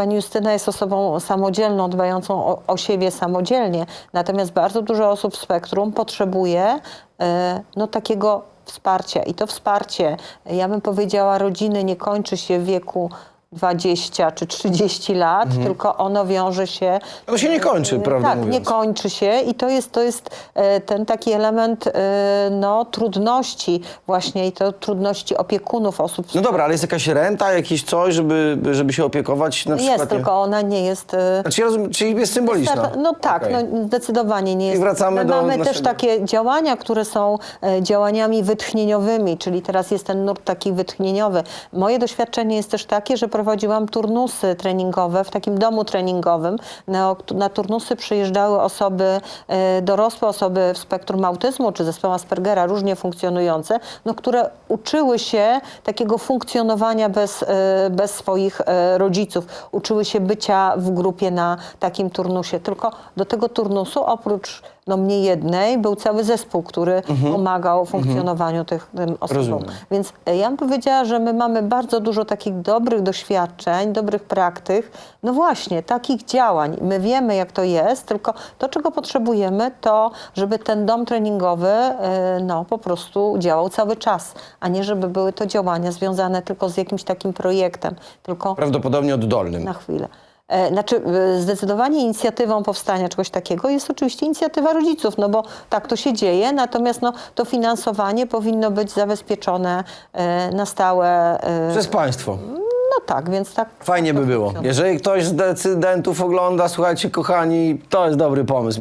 Pani Justyna jest osobą samodzielną, dbającą o, o siebie samodzielnie, natomiast bardzo dużo osób w spektrum potrzebuje e, no, takiego wsparcia. I to wsparcie, ja bym powiedziała, rodziny nie kończy się w wieku 20 czy 30 lat, tylko ono wiąże się To się nie kończy, prawdę tak, mówiąc. nie kończy się i to jest, to jest e, ten taki element e, no, trudności właśnie i to trudności opiekunów osób. No dobra, ale jest jakaś renta, jakieś coś, żeby, żeby się opiekować na przykład? jest, nie- tylko ona nie jest... e, Znaczy, ja rozumiem, czyli jest symboliczna. No tak, Okej. no, zdecydowanie nie jest. wracamy My do mamy też takie działania, które są e, działaniami wytchnieniowymi, czyli teraz jest ten nurt taki wytchnieniowy. Moje doświadczenie jest też takie, że prowadziłam turnusy treningowe w takim domu treningowym. Na, na turnusy przyjeżdżały osoby e, dorosłe, osoby w spektrum autyzmu czy zespołu Aspergera, różnie funkcjonujące, no, które uczyły się takiego funkcjonowania bez, e, bez swoich e, rodziców. Uczyły się bycia w grupie na takim turnusie. Tylko do tego turnusu oprócz no, mnie jednej był cały zespół, który pomagał funkcjonowaniu tych tym osobom. Rozumiem. Więc e, ja bym powiedziała, że my mamy bardzo dużo takich dobrych doświadczeń, dobrych praktyk, no właśnie, takich działań. My wiemy, jak to jest, tylko to, czego potrzebujemy, to żeby ten dom treningowy e, no, po prostu działał cały czas, a nie żeby były to działania związane tylko z jakimś takim projektem, tylko Prawdopodobnie oddolnym. na chwilę. E, Znaczy, e, zdecydowanie inicjatywą powstania czegoś takiego jest oczywiście inicjatywa rodziców, no bo tak to się dzieje, natomiast no, to finansowanie powinno być zabezpieczone e, na stałe. Przez państwo. No tak, więc tak. Fajnie by było. Jeżeli ktoś z decydentów ogląda, słuchajcie, kochani, to jest dobry pomysł.